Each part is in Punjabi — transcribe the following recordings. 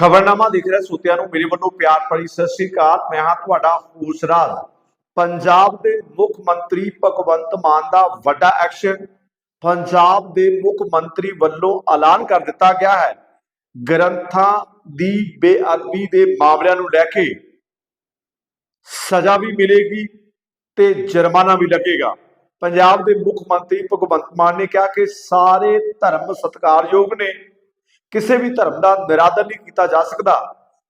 ਖਬਰਨਾਮਾ ਦੇਖ ਰਿਹਾ ਸੋਤਿਆਂ ਨੂੰ, ਮੇਰੇ ਵੱਲੋਂ ਪਿਆਰ ਭਰੀ ਸਤਿ ਸ੍ਰੀ ਅਕਾਲ। ਮੈਂ ਹਾਂ ਤੁਹਾਡਾ ਹੂਸਰਾਜ। ਪੰਜਾਬ ਦੇ ਮੁੱਖ ਮੰਤਰੀ ਭਗਵੰਤ ਮਾਨ ਦਾ ਵੱਡਾ ਐਕਸ਼ਨ। ਪੰਜਾਬ ਦੇ ਮੁੱਖ ਮੰਤਰੀ ਵੱਲੋਂ ਐਲਾਨ ਕਰ ਦਿੱਤਾ ਗਿਆ ਹੈ। ਗ੍ਰੰਥਾਂ ਦੀ ਬੇਅਦਬੀ ਦੇ ਮਾਮਲਿਆਂ ਨੂੰ ਲੈ ਕੇ ਸਜ਼ਾ ਵੀ ਮਿਲੇਗੀ ਤੇ ਜੁਰਮਾਨਾ ਵੀ ਲੱਗੇਗਾ। ਪੰਜਾਬ ਦੇ ਮੁੱਖ ਮੰਤਰੀ ਭਗਵੰਤ ਮਾਨ ਨੇ ਕਿਹਾ ਕਿ ਸਾਰੇ ਧਰਮ ਸਤਿਕਾਰਯੋਗ ਨੇ। ਕਿਸੇ ਵੀ ਧਰਮ ਦਾ ਨਿਰਾਦਰ ਨਹੀਂ ਕੀਤਾ ਜਾ ਸਕਦਾ।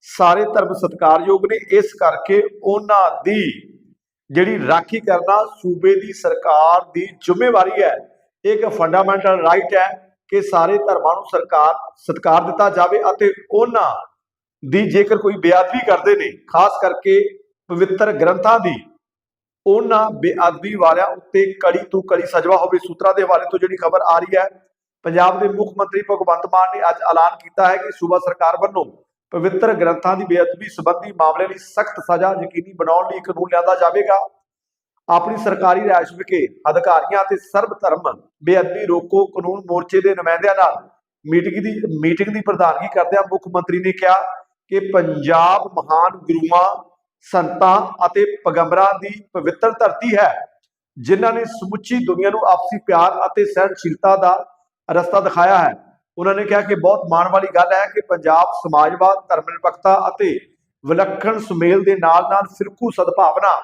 ਸਾਰੇ ਧਰਮ ਸਤਿਕਾਰਯੋਗ ਨੇ, ਇਸ ਕਰਕੇ ਉਹਨਾਂ ਦੀ ਜਿਹੜੀ ਰਾਖੀ ਕਰਨਾ ਸੂਬੇ ਦੀ ਸਰਕਾਰ ਦੀ ਜ਼ਿੰਮੇਵਾਰੀ ਹੈ। ਇਹ ਇੱਕ ਫੰਡਾਮੈਂਟਲ ਰਾਈਟ ਹੈ ਕਿ ਸਾਰੇ ਧਰਮਾਂ ਨੂੰ ਸਰਕਾਰ ਸਤਿਕਾਰ ਦਿੱਤਾ ਜਾਵੇ ਅਤੇ ਉਹਨਾਂ ਦੀ ਜੇਕਰ ਕੋਈ ਬੇਅਦਬੀ ਕਰਦੇ ਨੇ, ਖਾਸ ਕਰਕੇ ਪਵਿੱਤਰ ਗ੍ਰੰਥਾਂ ਦੀ, ਉਹਨਾਂ ਬੇਅਦਬੀ ਵਾਲਿਆਂ ਉੱਤੇ ਕੜੀ ਤੋਂ ਕੜੀ ਸਜ਼ਾ ਹੋਵੇ, ਸੂਤਰਾਂ ਦੇ ਹਵਾਲੇ ਤੋਂ ਜਿਹੜੀ ਖਬਰ ਆ ਰਹੀ ਹੈ ਪੰਜਾਬ ਦੇ ਮੁੱਖ ਮੰਤਰੀ ਭਗਵੰਤ ਮਾਨ ਨੇ ਅੱਜ ਐਲਾਨ ਕੀਤਾ ਹੈ ਕਿ ਸੂਬਾ ਸਰਕਾਰ ਵੱਲੋਂ ਪਵਿੱਤਰ ਗ੍ਰੰਥਾਂ ਦੀ ਬੇਅਦਬੀ ਸੰਬੰਧੀ ਮਾਮਲੇ ਲਈ ਸਖਤ ਸਜ਼ਾ ਯਕੀਨੀ ਬਣਾਉਣ ਲਈ ਕਾਨੂੰਨ ਲਿਆਂਦਾ ਜਾਵੇਗਾ। ਆਪਣੀ ਸਰਕਾਰੀ ਰਿਹਾਇਸ਼ ਵਿਖੇ ਅਧਿਕਾਰੀਆਂ ਅਤੇ ਸਰਬ ਧਰਮ ਬੇਅਦਬੀ ਰੋਕੋ ਕਾਨੂੰਨ ਮੋਰਚੇ ਦੇ ਨੁਮਾਇੰਦਿਆਂ ਨਾਲ ਮੀਟਿੰਗ ਦੀ ਮੀਟਿੰਗ ਦੀ ਪ੍ਰਧਾਨਗੀ ਕਰਦਿਆਂ ਮੁੱਖ ਮੰਤਰੀ ਨੇ ਕਿਹਾ ਕਿ ਪੰਜਾਬ ਮਹਾਨ ਗੁਰੂਆਂ, ਸੰਤਾਂ ਅਤੇ ਪੈਗੰਬਰਾਂ ਦੀ ਪਵਿੱਤਰ ਧਰਤੀ ਹੈ, ਜਿਨ੍ਹਾਂ ਨੇ ਸਮੁੱਚੀ ਦੁਨੀਆ ਨੂੰ ਆਪਸੀ ਪਿਆਰ ਅਤੇ ਸਹਿਣਸ਼ੀਲਤਾ ਦਾ ਰਸਤਾ ਦਿਖਾਇਆ ਹੈ ਉਹਨਾਂ ਨੇ ਕਿਹਾ ਕਿ ਬਹੁਤ ਮਾਣ ਵਾਲੀ ਗੱਲ ਹੈ ਕਿ ਪੰਜਾਬ ਸਮਾਜਵਾਦ ਧਰਮ ਨਿਰਪੱਖਤਾ ਅਤੇ ਵਿਲੱਖਣ ਸੁਮੇਲ ਦੇ ਨਾਲ-ਨਾਲ ਫਿਰਕੂ ਸਦਭਾਵਨਾ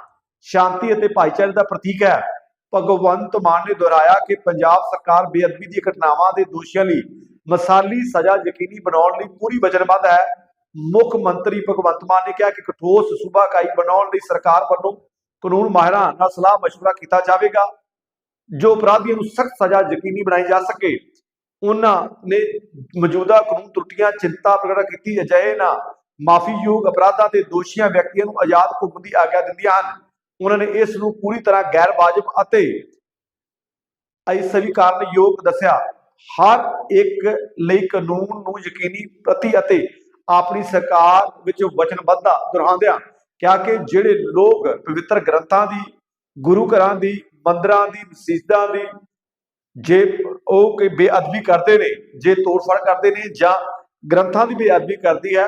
ਸ਼ਾਂਤੀ ਅਤੇ ਭਾਈਚਾਰੇ ਦਾ ਪ੍ਰਤੀਕ ਹੈ ਭਗਵੰਤ ਮਾਨ ਨੇ ਦੁਹਰਾਇਆ ਕਿ ਪੰਜਾਬ ਸਰਕਾਰ ਬੇਅਦਬੀ ਦੀ ਘਟਨਾਵਾਂ ਦੇ ਦੋਸ਼ੀਆਂ ਲਈ ਮਸਾਲੀ ਸਜ਼ਾ ਯਕੀਨੀ ਬਣਾਉਣ ਲਈ ਪੂਰੀ ਵਚਨਬੱਧ ਹੈ ਮੁੱਖ ਮੰਤਰੀ ਭਗਵੰਤ ਮਾਨ ਨੇ ਕਿਹਾ ਕਿ ਕਠੋਰ ਸੂਬਾ ਕਾਈ ਬਣਾਉਣ ਲਈ ਸਰਕਾਰ ਵੱਲੋਂ ਕਾਨੂੰਨ ਮਾਹਿਰਾਂ ਨਾਲ ਸਲਾਹ مشورہ ਕੀਤਾ ਜਾਵੇਗਾ ਜੋ ਅਪਰਾਧੀਆਂ ਨੂੰ ਸਖਤ ਸਜ਼ਾ ਯਕੀਨੀ ਬਣਾਈ ਜਾ ਸਕੇ ਉਹਨਾਂ ਨੇ ਮੌਜੂਦਾ ਕਾਨੂੰਨ ਤਰੁੱਟੀਆਂ, ਚਿੰਤਾ ਪ੍ਰਗਟ ਕੀਤੀ ਅਜਿਹੇ ਨਾ ਮਾਫੀਯੋਗ ਅਪਰਾਧਾਂ ਦੇ ਦੋਸ਼ੀਆਂ ਵਿਅਕਤੀਆਂ ਨੂੰ ਆਜ਼ਾਦ ਘੁੰਮਣ ਦੀ ਆਗਿਆ ਦਿੰਦੀਆਂ ਹਨ। ਉਹਨਾਂ ਨੇ ਇਸ ਨੂੰ ਪੂਰੀ ਤਰ੍ਹਾਂ ਗੈਰ ਵਾਜਬ ਅਤੇ ਅਸਵੀਕਾਰਨਯੋਗ ਦੱਸਿਆ। ਹਰ ਇੱਕ ਲਈ ਕਾਨੂੰਨ ਨੂੰ ਯਕੀਨੀ ਪ੍ਰਤੀ ਅਤੇ ਆਪਣੀ ਸਰਕਾਰ ਵਿੱਚ ਵਚਨਬੱਧਤਾ ਦੁਹਰਾਉਂਦਿਆਂ ਕਿਹਾ ਕਿ ਜਿਹੜੇ ਲੋਕ ਪਵਿੱਤਰ ਗ੍ਰੰਥਾਂ ਦੀ, ਗੁਰੂ ਘਰਾਂ ਦੀ, ਮੰਦਰਾਂ ਦੀ, ਮਸਜਿਦਾਂ ਦੀ ਜੇ ਉਹ ਕੋਈ ਬੇਅਦਬੀ ਕਰਦੇ ਨੇ, ਜੇ ਤੋੜਫੜ ਕਰਦੇ ਨੇ ਜਾਂ ਗ੍ਰੰਥਾਂ ਦੀ ਬੇਅਦਬੀ ਕਰਦੀ ਹੈ,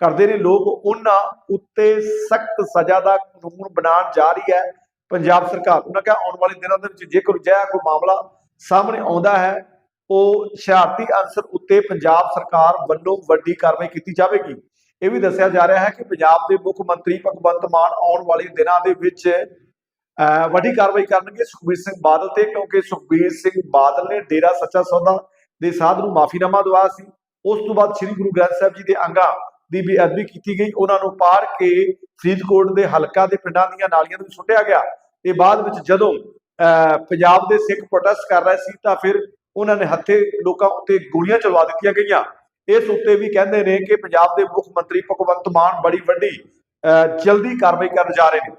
ਕਰਦੇ ਨੇ ਲੋਕ, ਉਹਨਾਂ ਉੱਤੇ ਸਖਤ ਸਜ਼ਾ ਦਾ ਕਾਨੂੰਨ ਬਣਾਉਣ ਜਾ ਰਹੀ ਹੈ ਪੰਜਾਬ ਸਰਕਾਰ ਉਹਨਾਂ ਕਿਹਾ ਆਉਣ ਵਾਲੇ ਦਿਨਾਂ ਦੇ ਵਿੱਚ ਜੇਕਰ ਅਜਿਹਾ ਕੋਈ ਮਾਮਲਾ ਸਾਹਮਣੇ ਆਉਂਦਾ ਹੈ, ਉਹ ਸ਼ਰਾਰਤੀ ਅਨਸਰ ਉੱਤੇ ਪੰਜਾਬ ਸਰਕਾਰ ਵੱਲੋਂ ਵੱਡੀ ਕਾਰਵਾਈ ਕੀਤੀ ਜਾਵੇਗੀ। ਇਹ ਵੀ ਦੱਸਿਆ ਜਾ ਰਿਹਾ ਹੈ ਕਿ ਪੰਜਾਬ ਦੇ ਮੁੱਖ ਮੰਤਰੀ ਭਗਵੰਤ ਮਾਨ ਆਉਣ ਵਾਲੇ ਦਿਨਾਂ ਦੇ ਵਿੱਚ ਵੱਡੀ ਕਾਰਵਾਈ ਕਰਨਗੇ ਸੁਖਬੀਰ ਸਿੰਘ ਬਾਦਲ ਤੇ, ਕਿਉਂਕਿ ਸੁਖਬੀਰ ਸਿੰਘ ਬਾਦਲ ਨੇ ਡੇਰਾ ਸੱਚਾ ਸੌਦਾ ਦੇ ਸਾਧ ਨੂੰ ਮਾਫੀਨਾਮਾ ਦਵਾਇਆ ਸੀ। ਉਸ ਤੋਂ ਬਾਅਦ ਸ੍ਰੀ ਗੁਰੂ ਗ੍ਰੰਥ ਸਾਹਿਬ ਜੀ ਦੇ ਅੰਗਾਂ ਦੀ ਬੇਅਦਬੀ ਕੀਤੀ ਗਈ। ਉਹਨਾਂ ਨੂੰ ਪਾੜ ਕੇ ਫਰੀਦਕੋਟ ਦੇ ਹਲਕਾ ਦੇ ਪਿੰਡਾਂ ਦੀਆਂ ਨਾਲੀਆਂ ਨੂੰ ਸੁੱਟਿਆ ਗਿਆ। ਤੇ ਬਾਅਦ ਵਿੱਚ ਜਦੋਂ, ਅਹ, ਪੰਜਾਬ ਦੇ ਸਿੱਖ ਪ੍ਰੋਟੈਸਟ ਕਰ ਰਹੇ ਸੀ, ਤਾਂ ਫਿਰ ਉਹਨਾਂ ਨੇ ਹੱਥੇ ਲੋਕਾਂ ਉੱਤੇ ਗੋਲੀਆਂ ਚਲਵਾ ਦਿੱਤੀਆਂ ਗਈਆਂ। ਇਸ ਉੱਤੇ ਵੀ ਕਹਿੰਦੇ ਨੇ ਕਿ ਪੰਜਾਬ ਦੇ ਮੁੱਖ ਮੰਤਰੀ ਭਗਵੰਤ ਮਾਨ ਬੜੀ ਵੱਡੀ, ਅਹ, ਜਲਦੀ ਕਾਰਵਾਈ ਕਰਨ ਜਾ ਰਹੇ ਨੇ।